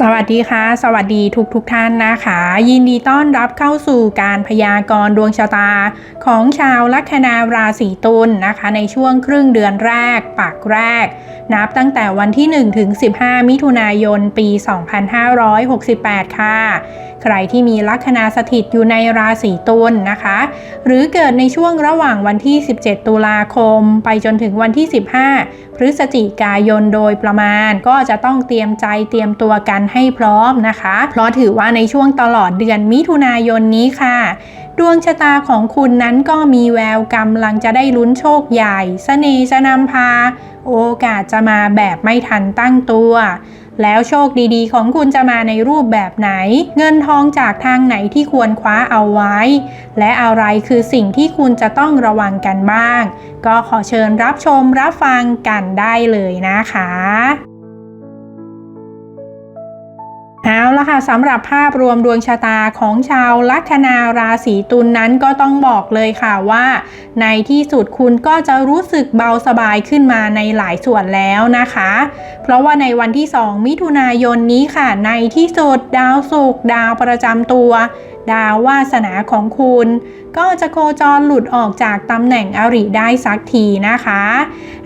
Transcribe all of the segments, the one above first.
สวัสดีค่ะ สวัสดีทุกทุกท่านนะคะ ยินดีต้อนรับเข้าสู่การพยากรณ์ดวงชะตา ของชาวลัคนาราศีตุลนะคะ ในช่วงครึ่งเดือนแรกปักแรก นับตั้งแต่วันที่ 1 ถึง 15 มิถุนายน ปี 2568 ค่ะ ใครที่มีลัคนาสถิตอยู่ในราศีตุลนะคะ หรือเกิดในช่วงระหว่างวันที่ 17 ตุลาคม ไปจนถึงวันที่ 15 ฤศจิกายนโดยประมาณ ก็จะต้องเตรียมใจเตรียมตัวกันให้พร้อมนะคะ เพราะถือว่าในช่วงตลอดเดือนมิถุนายนนี้ค่ะดวงชะตาของคุณนั้นก็มีแววกำลังจะได้ลุ้นโชคใหญ่เสน่ห์จะนำพา โอกาสจะมาแบบไม่ทันตั้งตัว แล้วโชคดีๆ ของคุณจะมาในรูปแบบไหน เงินทองจากทางไหนที่ควรคว้าเอาไว้ และอะไรคือสิ่งที่คุณจะต้องระวังกันบ้าง ก็ขอเชิญรับชมรับฟังกันได้เลยนะคะ เอาละค่ะสำหรับภาพรวมดวงชะตาของชาวลัคนาราศีตุลนนั้นก็ต้องบอกเลยค่ะว่า ในที่สุดคุณก็จะรู้สึกเบาสบายขึ้นมาในหลายส่วนแล้วนะคะ เพราะว่าในวันที่ 2 มิถุนายนนี้ค่ะ ในที่สุดดาวศุกร์ดาวประจำตัว ดาววาสนาของคุณ ก็จะโคจรหลุดออกจากตำแหน่งอริได้สักทีนะคะ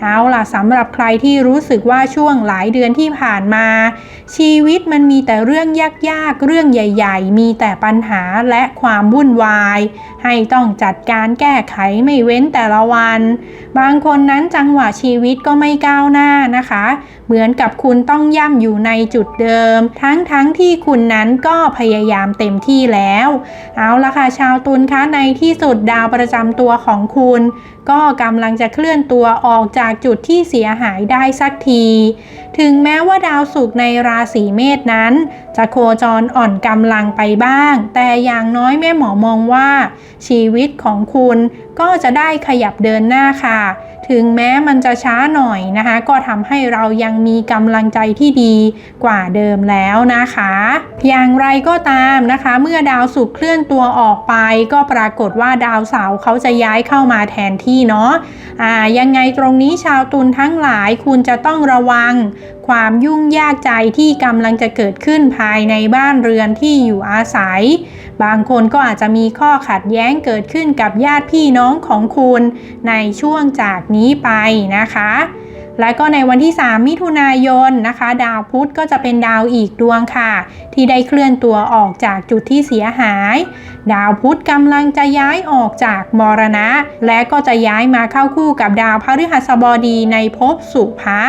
เอาล่ะสำหรับใครที่รู้สึกว่าช่วงหลายเดือนที่ผ่านมา ชีวิตมันมีแต่เรื่องยากๆ เรื่องใหญ่ ๆ มีแต่ปัญหาและความวุ่นวาย ให้ต้องจัดการแก้ไขไม่เว้นแต่ละวัน บางคนนั้นจังหวะชีวิตก็ไม่ก้าวหน้านะคะ เหมือนกับคุณต้องย่ำอยู่ในจุดเดิม ทั้งๆทที่คุณนั้นก็พยายามเต็มที่แล้วเอาละค่ะชาวตุลคะในที่สุดดาวประจำตัวของคุณ ก็กำลังจะเคลื่อนตัวออกจากจุดที่เสียหายได้สักที ถึงแม้ว่าดาวศุกร์ในราศีเมษนั้น จะโคจรอ่อนกำลังไปบ้าง แต่อย่างน้อยแม่หมอมองว่า ชีวิตของคุณก็จะได้ขยับเดินหน้าค่ะ ถึงแม้มันจะช้าหน่อยนะคะ ก็ทำให้เรายังมีกำลังใจที่ดีกว่าเดิมแล้วนะคะ อย่างไรก็ตามนะคะ เมื่อดาวศุกร์เคลื่อนตัวออกไป ก็ปรากฏว่าดาวเสาร์เขาจะย้ายเข้ามาแทนที่เนาะอ่ายังไงตรงนี้ชาวตุลทั้งหลายคุณจะต้องระวังความยุ่งยากใจที่กำลังจะเกิดขึ้นภายในบ้านเรือนที่อยู่อาศัย บางคนก็อาจจะมีข้อขัดแย้งเกิดขึ้นกับญาติพี่น้องของคุณ ในช่วงจากนี้ไปนะคะ และก็ในวันที่ 3 มิถุนายนนะคะ ดาวพุธก็จะเป็นดาวอีกดวงค่ะ ที่ได้เคลื่อนตัวออกจากจุดที่เสียหาย ดาวพุธกำลังจะย้ายออกจากมรณะ และก็จะย้ายมาเข้าคู่กับดาวพฤหัสบดีในภพสุภะ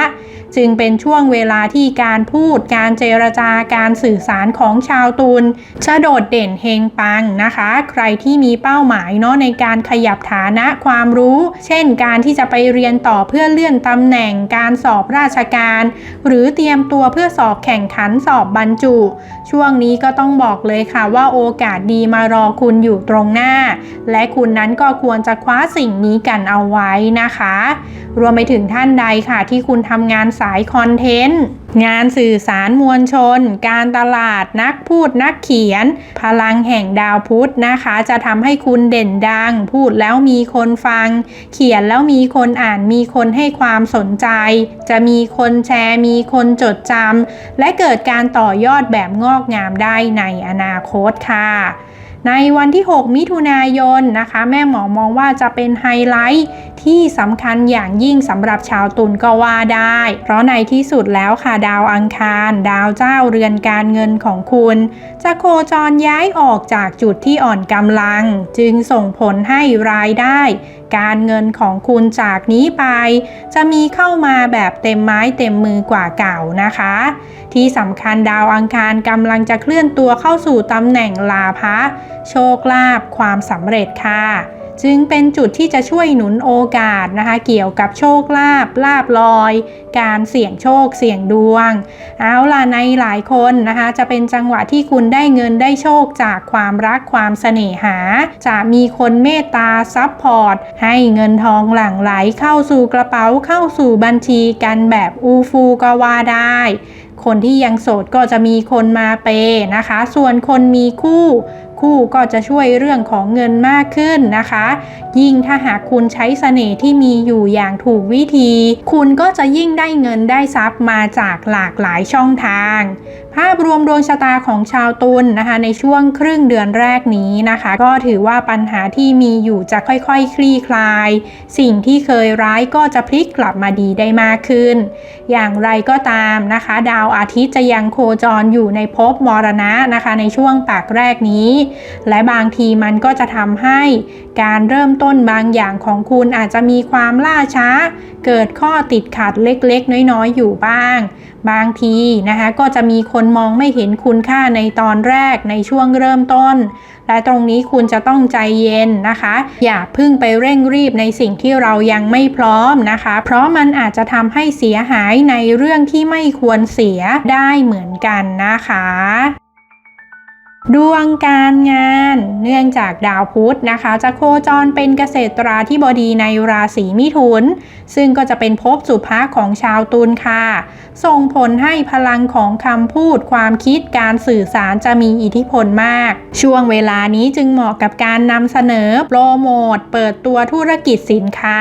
จึงเป็นช่วงเวลาที่การพูด การเจรจาการสื่อสารของชาวตุลจะโดดเด่นเฮงปังนะคะ ใครที่มีเป้าหมายเนาะในการขยับฐานะความรู้ เช่นการที่จะไปเรียนต่อเพื่อเลื่อนตำแหน่งการสอบราชการ หรือเตรียมตัวเพื่อสอบแข่งขันสอบบรรจุ ช่วงนี้ก็ต้องบอกเลยค่ะว่าโอกาสดีมารอคุณอยู่ตรงหน้า และคุณนั้นก็ควรจะคว้าสิ่งนี้กันเอาไว้นะคะ รวมไปถึงท่านใดค่ะที่คุณทำงานสายคอนเทนต์งานสื่อสารมวลชน การตลาดนักพูดนักเขียน พลังแห่งดาวพุธนะคะ จะทำให้คุณเด่นดัง พูดแล้วมีคนฟัง เขียนแล้วมีคนอ่านมีคนให้ความสนใจจะมีคนแชร์ มีคนจดจำและเกิดการต่อยอดแบบงอกงามได้ในอนาคตค่ะ ในวันที่ 6 มิถุนายนนะคะ แม่หมอมองว่าจะเป็นไฮไลท์ที่สำคัญอย่างยิ่งสำหรับชาวตุลก็ว่าได้ เพราะในที่สุดแล้วค่ะดาวอังคาร ดาวเจ้าเรือนการเงินของคุณ จะโคจรย้ายออกจากจุดที่อ่อนกำลัง จึงส่งผลให้รายได้ การเงินของคุณจากนี้ไป จะมีเข้ามาแบบเต็มไม้เต็มมือกว่าเก่านะคะ ที่สำคัญดาวอังคารกำลังจะเคลื่อนตัวเข้าสู่ตำแหน่งลาภะโชคลาภความสำเร็จค่ะ จึงเป็นจุดที่จะช่วยหนุนโอกาสนะคะ เกี่ยวกับโชคลาภลาบลอย การเสี่ยงโชคเสี่ยงดวง เอาล่ะในหลายคนนะคะ จะเป็นจังหวะที่คุณได้เงินได้โชคจากความรักความเสน่หา จะมีคนเมตตาซับพอร์ต ให้เงินทองหลั่งไหลเข้าสู่กระเป๋าเข้าสู่บัญชีกันแบบอูฟูก็ว่าได้ คนที่ยังโสดก็จะมีคนมาเปย์นะคะ ส่วนคนมีคู่ คู่ก็จะช่วยเรื่องของเงินมากขึ้นนะคะ ยิ่งถ้าหากคุณใช้เสน่ห์ที่มีอยู่อย่างถูกวิธี คุณก็จะยิ่งได้เงินได้ทรัพย์มาจากหลากหลายช่องทาง ภาพรวมดวงชะตาของชาวตุลนนะคะ ในช่วงครึ่งเดือนแรกนี้นะคะ ก็ถือว่าปัญหาที่มีอยู่จะค่อยๆคลี่คลาย สิ่งที่เคยร้ายก็จะพลิกกลับมาดีได้มากขึ้น อย่างไรก็ตามนะคะ ดาวอาทิตย์จะยังโคจรอยู่ในภพมรณะนะคะ ในช่วงปากแรกนี้ และบางทีมันก็จะทำให้การเริ่มต้นบางอย่างของคุณอาจจะมีความล่าช้า เกิดข้อติดขัดเล็กๆ น้อยๆ อยู่บ้างบางทีนะคะก็จะมีคนมองไม่เห็นคุณค่าในตอนแรกในช่วงเริ่มต้น และตรงนี้คุณจะต้องใจเย็นนะคะ อย่าพึ่งไปเร่งรีบในสิ่งที่เรายังไม่พร้อมนะคะ เพราะมันอาจจะทำให้เสียหายในเรื่องที่ไม่ควรเสียได้เหมือนกันนะคะ ดวงการงานเนื่องจากดาวพุธนะคะ จะโคจรเป็นเกษตราธิบดีในราศีมิถุน ซึ่งก็จะเป็นภพสุภาของชาวตุลค่ะ ส่งผลให้พลังของคำพูดความคิดการสื่อสารจะมีอิทธิพลมาก ช่วงเวลานี้จึงเหมาะกับการนำเสนอโปรโมท เปิดตัวธุรกิจสินค้า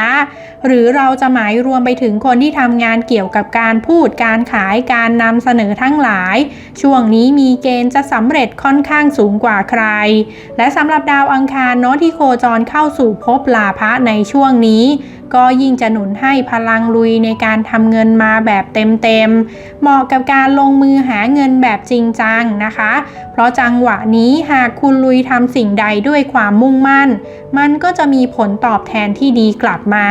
หรือเราจะหมายรวมไปถึงคนที่ทำงานเกี่ยวกับการพูดการขายการนำเสนอทั้งหลาย ช่วงนี้มีเกณฑ์จะสำเร็จค่อนข้างสูงกว่าใคร และสำหรับดาวอังคารเนาะที่โคจรเข้าสู่ภพลาภะในช่วงนี้ ก็ยิ่งจะหนุนให้พลังลุยในการทำเงินมาแบบเต็มๆ เหมาะกับการลงมือหาเงินแบบจริงจังนะคะ เพราะจังหวะนี้หากคุณลุยทำสิ่งใดด้วยความมุ่งมั่น มันก็จะมีผลตอบแทนที่ดีกลับมา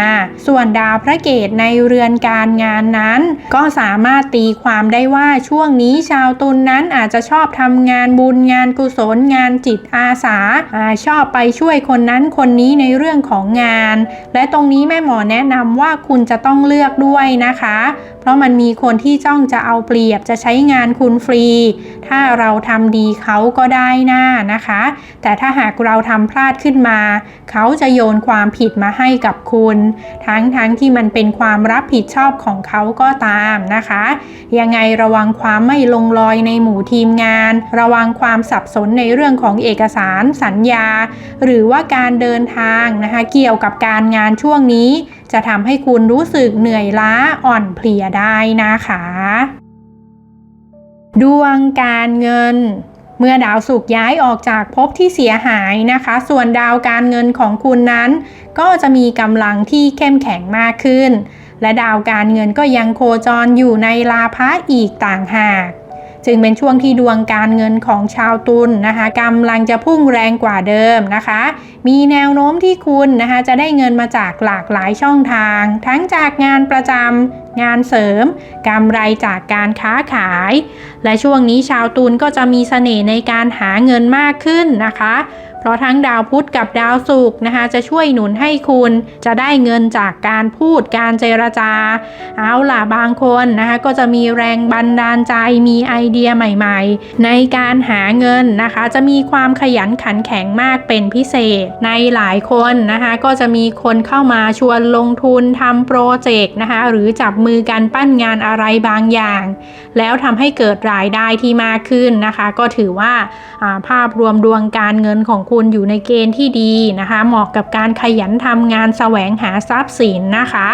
ส่วนดาวพระเกตในเรือนการงานนั้น ก็สามารถตีความได้ว่าช่วงนี้ชาวตุลนนั้นอาจจะชอบทำงานบุญงานกุศลงานจิตอาสาอาชอบไปช่วยคนนั้นคนนี้ในเรื่องของงาน และตรงนี้แม่หมอแนะนำว่าคุณจะต้องเลือกด้วยนะคะ เพราะมันมีคนที่จ้องจะเอาเปรียบจะใช้งานคุณฟรี ถ้าเราทำดีเขาก็ได้หน้านะคะ แต่ถ้าหากเราทำพลาดขึ้นมา เขาจะโยนความผิดมาให้กับคุณ ทั้งทั้งที่มันเป็นความรับผิดชอบของเขาก็ตามนะคะ ยังไงระวังความไม่ลงรอยในหมู่ทีมงาน ระวังความสับสนในเรื่องของเอกสารสัญญา หรือว่าการเดินทางนะคะ เกี่ยวกับการงานช่วงนี้จะทำให้คุณรู้สึกเหนื่อยล้าอ่อนเพลียได้นะคะ ดวงการเงินเมื่อดาวศุกย้ายออกจากภพที่เสียหายนะคะ ส่วนดาวการเงินของคุณนั้น ก็จะมีกำลังที่เข้มแข็งมากขึ้น และดาวการเงินก็ยังโคจรอยู่ในลาภะอีกต่างหาก จึงเป็นช่วงที่ดวงการเงินของชาวตุลนนะคะกำลังจะพุ่งแรงกว่าเดิมนะคะ มีแนวโน้มที่คุณนะคะจะได้เงินมาจากหลากหลายช่องทาง ทั้งจากงานประจำงานเสริมกำไรจากการค้าขาย และช่วงนี้ชาวตุลก็จะมีเสน่ห์ในการหาเงินมากขึ้นนะคะ ราะทั้งดาวพุธกับดาวศุกร์นะคะ จะช่วยหนุนให้คุณจะได้เงินจากการพูดการเจรจา เอาล่ะบางคนนะคะก็จะมีแรงบันดาลใจมีไอเดียใหม่ ๆ ในการหาเงินนะคะ จะมีความขยันขันแข็งมากเป็นพิเศษ ในหลายคนนะคะก็จะมีคนเข้ามาชวนลงทุนทำโปรเจกต์นะคะหรือจับมือกันปั้นงานอะไรบางอย่าง แล้วทำให้เกิดรายได้ที่มากขึ้นนะคะ ก็ถือว่าอ่าภาพรวมดวงการเงินของคุณอยู่ในเกณฑ์ที่ดีนะคะ เหมาะกับการขยันทำงานแสวงหาทรัพย์สินนะคะ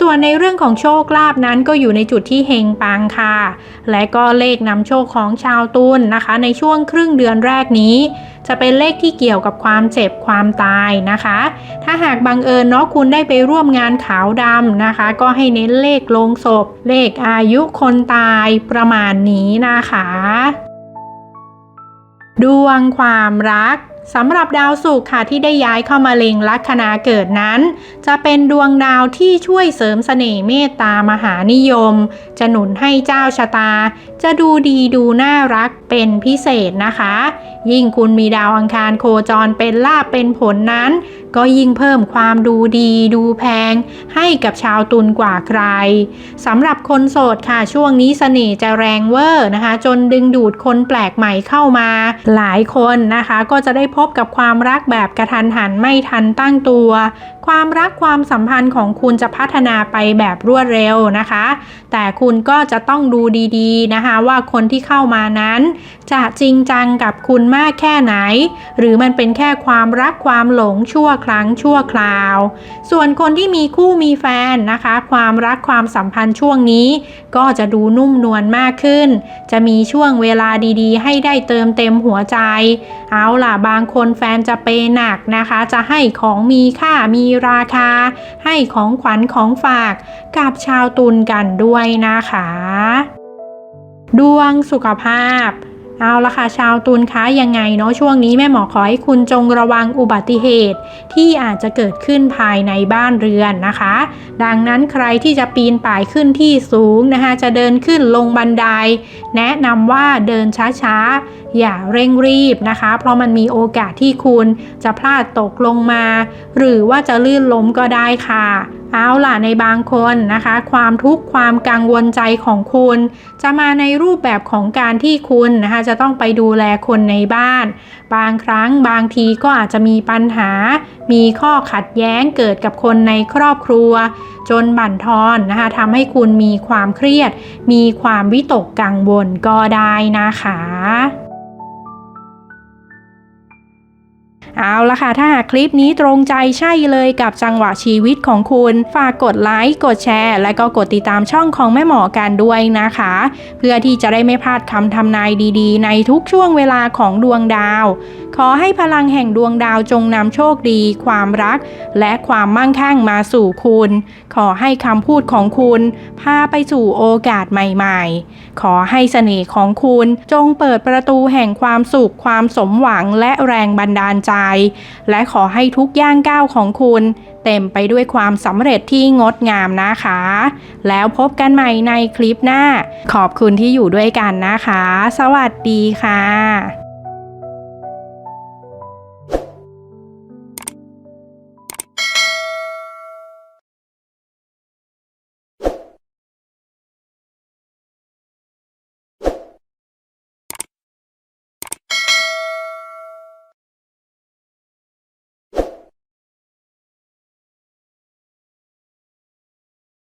ส่วนในเรื่องของโชคลาภนั้นก็อยู่ในจุดที่เฮงปังค่ะ และก็เลขนำโชคของชาวตุลนนะคะ ในช่วงครึ่งเดือนแรกนี้จะเป็นเลขที่เกี่ยวกับความเจ็บความตายนะคะ ถ้าหากบังเอิญเนาะคุณได้ไปร่วมงานขาวดำนะคะ ก็ให้เน้นเลขลงศพ เลขอายุคนตายประมาณนี้นะคะ ดวงความรัก สำหรับดาวศุกร์ค่ะที่ได้ย้ายเข้ามาเล็งลัคนาเกิดนั้น จะเป็นดวงดาวที่ช่วยเสริมเสน่ห์เมตตามหานิยม จะหนุนให้เจ้าชะตา จะดูดีดูน่ารักเป็นพิเศษนะคะ ยิ่งคุณมีดาวอังคารโคจรเป็นลาบเป็นผลนั้น ก็ยิ่งเพิ่มความดูดีดูแพง ให้กับชาวตุลกว่าใครสำหรับคนโสดค่ะช่วงนี้เสน่ห์จะแรงเวอร์นะคะ จนดึงดูดคนแปลกใหม่เข้ามา หลายคนนะคะก็จะได้พบกับความรักแบบกระทันหันไม่ทันตั้งตัว ความรักความสัมพันธ์ของคุณจะพัฒนาไปแบบรวดเร็วนะคะ แต่คุณก็จะต้องดูดีๆนะคะ ว่าคนที่เข้ามานั้น จะจริงจังกับคุณมากแค่ไหน หรือมันเป็นแค่ความรักความหลงชั่วครั้งชั่วคราว ส่วนคนที่มีคู่มีแฟนนะคะ ความรักความสัมพันธ์ช่วงนี้ ก็จะดูนุ่มนวลมากขึ้น จะมีช่วงเวลาดีๆ ให้ได้เติมเต็มหัวใจ เอาล่ะบางคนแฟนจะเปยหนักนะคะ จะให้ของมีค่ามีราคา ให้ของขวัญของฝากกับชาวตุลกันด้วยนะคะ ดวงสุขภาพ เอาละค่ะชาวตุลคะยังไงเนาะช่วงนี้แม่หมอขอให้คุณจงระวังอุบัติเหตุ ที่อาจจะเกิดขึ้นภายในบ้านเรือนนะคะ ดังนั้นใครที่จะปีนป่ายขึ้นที่สูงนะคะจะเดินขึ้นลงบันได แนะนำว่าเดินช้าๆ อย่าเร่งรีบนะคะ เพราะมันมีโอกาสที่คุณจะพลาดตกลงมา หรือว่าจะลื่นล้มก็ได้ค่ะเอาล่ะในบางคนนะคะ ความทุกข์ความกังวลใจของคุณ จะมาในรูปแบบของการที่คุณนะคะจะต้องไปดูแลคนในบ้าน บางครั้งบางทีก็อาจจะมีปัญหา มีข้อขัดแย้งเกิดกับคนในครอบครัว จนบั่นทอนนะคะทำให้คุณมีความเครียด มีความวิตกกังวลก็ได้นะคะ เอาละค่ะ ถ้าหากคลิปนี้ตรงใจใช่เลยกับจังหวะชีวิตของคุณ ฝากกดไลค์กดแชร์ และก็กดติดตามช่องของแม่หมอกันด้วยนะคะ เพื่อที่จะได้ไม่พลาดคำทำนายดีๆ ในทุกช่วงเวลาของดวงดาว ขอให้พลังแห่งดวงดาวจงนำโชคดี ความรัก และความมั่งคั่งมาสู่คุณ ขอให้คำพูดของคุณพาไปสู่โอกาสใหม่ๆ ขอให้เสน่ห์ของคุณจงเปิดประตูแห่งความสุขความสมหวังและแรงบันดาลใจและขอให้ทุกย่างก้าวของคุณ เต็มไปด้วยความสำเร็จที่งดงามนะคะ แล้วพบกันใหม่ในคลิปหน้า ขอบคุณที่อยู่ด้วยกันนะคะ สวัสดีค่ะ